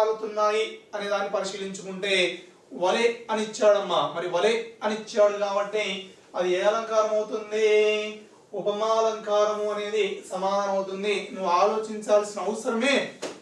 కాలుతున్నాయి అనే దాన్ని పరిశీలించుకుంటే వలె అని ఇచ్చాడమ్మా మరి వలె అని ఇచ్చాడు కాబట్టి అది ఏ అలంకారం అవుతుంది? ఉపమాలంకారము అనేది సమానం అవుతుంది నువ్వు ఆలోచించాల్సిన అవసరమే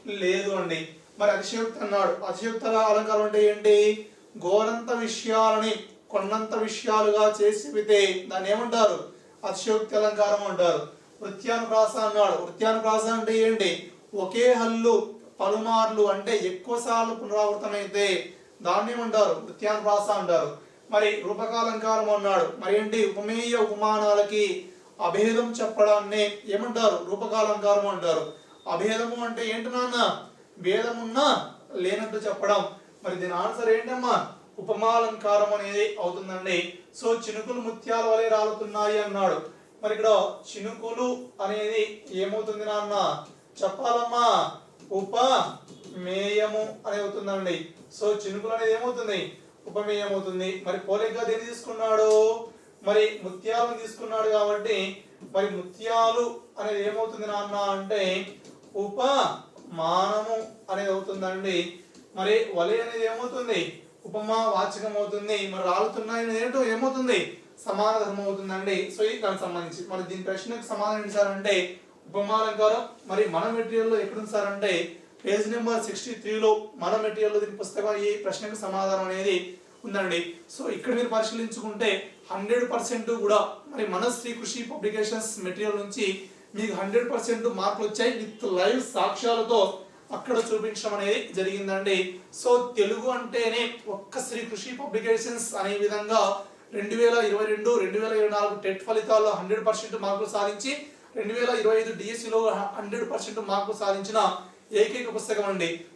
లేదు అండి. మరి అతిశయోక్తి అన్నాడు. అతిశయోక్త అలంకారం అంటే ఏంటి? ఘోరంత విషయాలని కొన్నంత విషయాలుగా చేసి చెబితే దాన్ని ఏమంటారు? అతిశయోక్తి అలంకారం అంటారు. వృత్యానుప్రాస అన్నాడు. వృత్యానుప్రాస అంటే ఏంటి? ఒకే హల్లు పలుమార్లు అంటే ఎక్కువ సార్లు పునరావృతమైతే దాన్ని ఏమంటారు? వృత్యానుప్రాస అంటారు. మరి రూపకాలంకారం అన్నాడు. మరి ఏంటి? ఉపమేయ ఉపమానాలకి అభేదం చెప్పడాన్ని ఏమంటారు? రూపకాలంకారం అంటారు. అభేదము అంటే ఏంటి నాన్న? భేదమున్నా లేనట్టు చెప్పడం. మరి దీని ఆన్సర్ ఏంటమ్మా? ఉపమాలంకారం అనేది అవుతుందండి. సో చినుకులు ముత్యాల వలె రాలుతున్నాయి అన్నాడు. మరి ఇక్కడ చినుకులు అనేది ఏమవుతుంది నాన్న? చెప్పాలమ్మా. ఉప మేయము అని అవుతుందండి సో చినుకులు అనేది ఏమవుతుంది? ఉపమేయం అవుతుంది మరి పోలికగా దేన్ని తీసుకున్నాడు? మరి ముత్యాలను తీసుకున్నాడు కాబట్టి మరి ముత్యాలు అనేది ఏమవుతుంది నాన్న అంటే ఉప మానము అనేది అవుతుందండి. మరి వలి అనేది ఏమవుతుంది? ఉపమా వాచకం అవుతుంది మరి రాలుతున్నాయి అనేది ఏంటో ఏమవుతుంది? సమాన ధర్మం అవుతుందండి. సో ఇది దానికి సంబంధించి మరి దీని ప్రశ్నకు సమాధానం ఇచ్చారంటే సార్ మరి మన మెటీరియల్లో ఎక్కడుంది సార్ అంటే పేజ్ నెంబర్ సిక్స్టీ త్రీలో మన మెటీరియల్లో దీని పుస్తకం ఈ ప్రశ్నకు సమాధానం అనేది ఉందండి. సో ఇక్కడ మీరు పరిశీలించుకుంటే హండ్రెడ్ పర్సెంట్ కూడా మరి మన శ్రీ కృషి పబ్లికేషన్స్ మెటీరియల్ నుంచి మీకు హండ్రెడ్ పర్సెంట్ మార్కులు వచ్చాయి విత్ లైవ్ సాక్ష్యాలతో అక్కడ చూపించడం అనేది జరిగిందండి. సో తెలుగు అంటేనే ఒక్క శ్రీ కృషి పబ్లికేషన్స్ అనే విధంగా రెండు వేల ఇరవై రెండు రెండు వేల ఇరవై నాలుగు టెట్ ఫలితాల్లో హండ్రెడ్ పర్సెంట్ మార్కులు సాధించి రెండు వేల ఇరవై ఐదు డిఎస్సిలో హండ్రెడ్ పర్సెంట్ మార్కులు సాధించిన ఏకైక పుస్తకం అండి